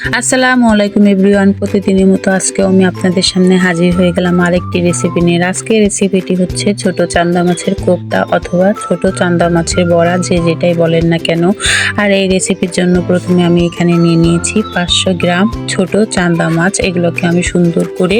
আসসালামু আলাইকুম এভরিওয়ান, প্রতিদিনের মতো আজকেও আমি আপনাদের সামনে হাজির হয়ে গেলাম আরেকটি রেসিপি নিয়ে। আজকের রেসিপিটি হচ্ছে ছোট চান্দা মাছের কোপ্তা অথবা ছোট চান্দা মাছের বড়া, যে যেটাই বলেন না কেন। আর এই রেসিপির জন্য প্রথমে আমি এখানে নিয়ে নিয়েছি পাঁচশো গ্রাম ছোট চান্দা মাছ, এগুলোকে আমি সুন্দর করে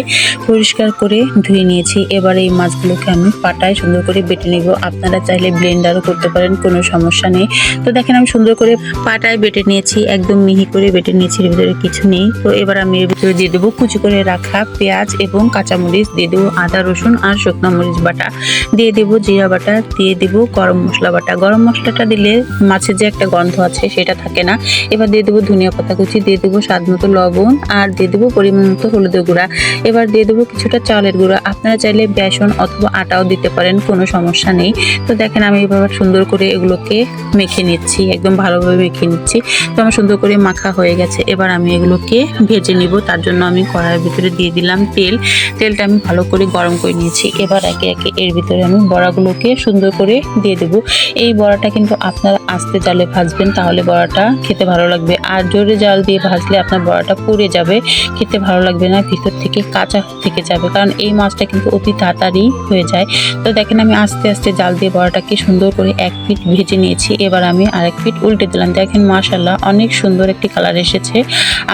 পরিষ্কার করে ধুয়ে নিয়েছি। এবার এই মাছগুলোকে আমি পাটায় সুন্দর করে বেটে নিব। আপনারা চাইলে ব্লেন্ডারও করতে পারেন, কোনো সমস্যা নেই। তো দেখেন, আমি সুন্দর করে পাটায় বেটে নিয়েছি, একদম মিহি করে বেটে নিয়েছি, এর ভিতরে কিছু নেই। তো এবার আমি এর ভিতরে দিয়ে দেবো কুচি করে রাখা পেঁয়াজ এবং কাঁচামরিচ, দিয়ে দেবো আদা, রসুন আর শুকনো মরিচ বাটা। দিয়ে দেবো জিরা বাটা, দিয়ে দেবো গরম মশলা বাটা। গরম মশলাটা দিলে মাছের যে একটা গন্ধ আছে, সেটা থাকে না। এবার দিয়ে দেবো ধনিয়া পাতা কুচি, দিয়ে দেবো স্বাদ মতো লবণ আর দিয়ে দেবো পরিমাণ মতো হলুদের গুঁড়া। এবার দিয়ে দেবো কিছুটা চালের গুঁড়া। আপনারা চাইলে বেসন অথবা আটাও দিতে পারেন, কোনো সমস্যা নেই। তো দেখেন আমি এভাবে সুন্দর করে এগুলোকে মেখে নিচ্ছি, একদম ভালোভাবে মেখে নিচ্ছি। তো আমার সুন্দর করে মাখা হয়ে গেছে। এবার আমি এগুলোকে ভেজে নিব। তার জন্য আমি কড়াইয়ের ভিতরে দিয়ে দিলাম তেল। তেলটা আমি ভালো করে গরম করে নিয়েছি। এবার একে একে এর ভিতরে আমি বড়াগুলোকে সুন্দর করে দিয়ে দেবো। এই বড়াটা কিন্তু আপনারা আস্তে জালে ভাজবেন, তাহলে বড়াটা খেতে ভালো লাগবে। আর জোরে জাল দিয়ে ভাজলে আপনার বড়াটা পুড়ে যাবে, খেতে ভালো লাগবে না, ভিতর থেকে কাঁচা থেকে যাবে, কারণ এই মাছটা কিন্তু অতি তাড়াতাড়ি হয়ে যায়। তো দেখেন আমি আস্তে আস্তে জাল দিয়ে বড়াটাকে সুন্দর করে এক ফিট ভেজে নিয়েছি, এবার আমি আরেক ফিট উল্টে দিলাম। দেখেন মাশাল্লাহ অনেক সুন্দর একটি কালার এসেছে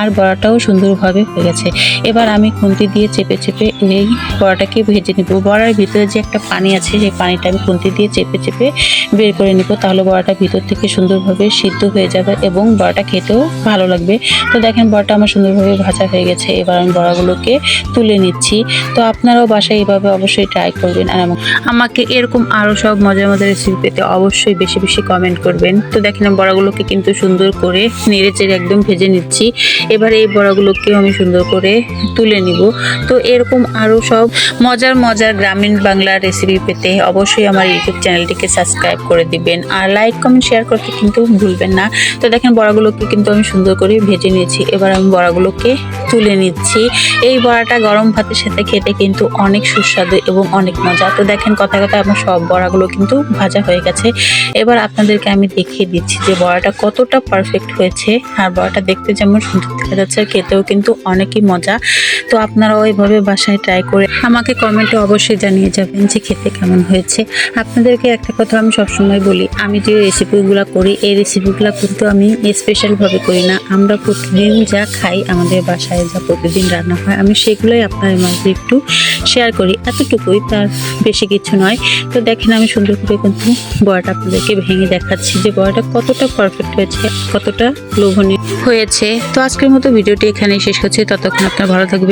আর বড়াটাও সুন্দরভাবে হয়ে গেছে। এবার আমি খুন্তি দিয়ে চেপে চেপে এই বড়াটাকে ভেজে নিব। বড়ার ভিতরে যে একটা পানি আছে, সেই পানিটা আমি খুন্তি দিয়ে চেপে চেপে বের করে নিব, তাহলে বড়াটা ভিতর থেকে সুন্দরভাবে সিদ্ধ হয়ে যাবে এবং বড়াটা খেতেও ভালো লাগবে। তো দেখেন বড়াটা আমার সুন্দরভাবে ভাজা হয়ে গেছে, এবার আমি বড়াগুলোকে তুলে নিচ্ছি। তো আপনারাও বাসায় এইভাবে অবশ্যই ট্রাই করবেন। আর আমা- আমাকে এরকম আরও সব মজার মজার রেসিপি পেতে অবশ্যই বেশি বেশি কমেন্ট করবেন। তো দেখেন বড়াগুলোকে কিন্তু সুন্দর করে নেড়ে চেড়ে একদম ভেজে নিচ্ছি। এবার এই বড়াগুলোকেও আমি সুন্দর করে তুলে নিব। তো এরকম আরও সব মজার মজার গ্রামীণ বাংলা রেসিপি পেতে অবশ্যই আমার ইউটিউব চ্যানেলটিকে সাবস্ক্রাইব করে দিবেন। আর লাইক কমেন্ট শেয়ার করতে কিন্তু ভুলবেন না। তো দেখেন বড়াগুলোকে কিন্তু আমি সুন্দর করে ভেজে নিয়েছি। এবার আমি বড়াগুলোকে তুলে নিচ্ছি। এই বড়াটা গরম ভাতের সাথে খেতে কিন্তু অনেক সুস্বাদু এবং অনেক মজা। তো দেখেন কথা কথা আমার সব বড়াগুলো কিন্তু ভাজা হয়ে গেছে। এবার আপনাদেরকে আমি দেখিয়ে দিচ্ছি যে বড়াটা কতটা পারফেক্ট হয়েছে। আর বড়াটা দেখতে যেমন সুন্দর দেখা যাচ্ছে, খেতেও কিন্তু অনেকই মজা। তো আপনারাও এইভাবে বাসায় ট্রাই করে আমাকে কমেন্টে অবশ্যই জানিয়ে যাবেন যে খেতে কেমন হয়েছে। আপনাদেরকে একটা কথা আমি সবসময় বলি, আমি যে রেসিপিগুলো করি, এই রেসিপিগুলো কিন্তু আমি স্পেশালভাবে করি না। আমরা প্রতিদিন যা খাই, আমাদের বাসায় যা প্রতিদিন রান্না হয়, আমি সেগুলোই আপনাদের মাঝে একটু শেয়ার করি। এতটুকুই, তার বেশি কিছু নয়। তো দেখেন, আমি সুন্দর করে কিন্তু বড়াটা আপনাদেরকে ভেঙে দেখাচ্ছি যে বড়াটা কতটা পারফেক্ট হয়েছে, কতটা লোভনীয় হয়েছে। তো আজকের মতো ভিডিওটি এখানেই শেষ করছি। ততক্ষণ আপনারা ভালো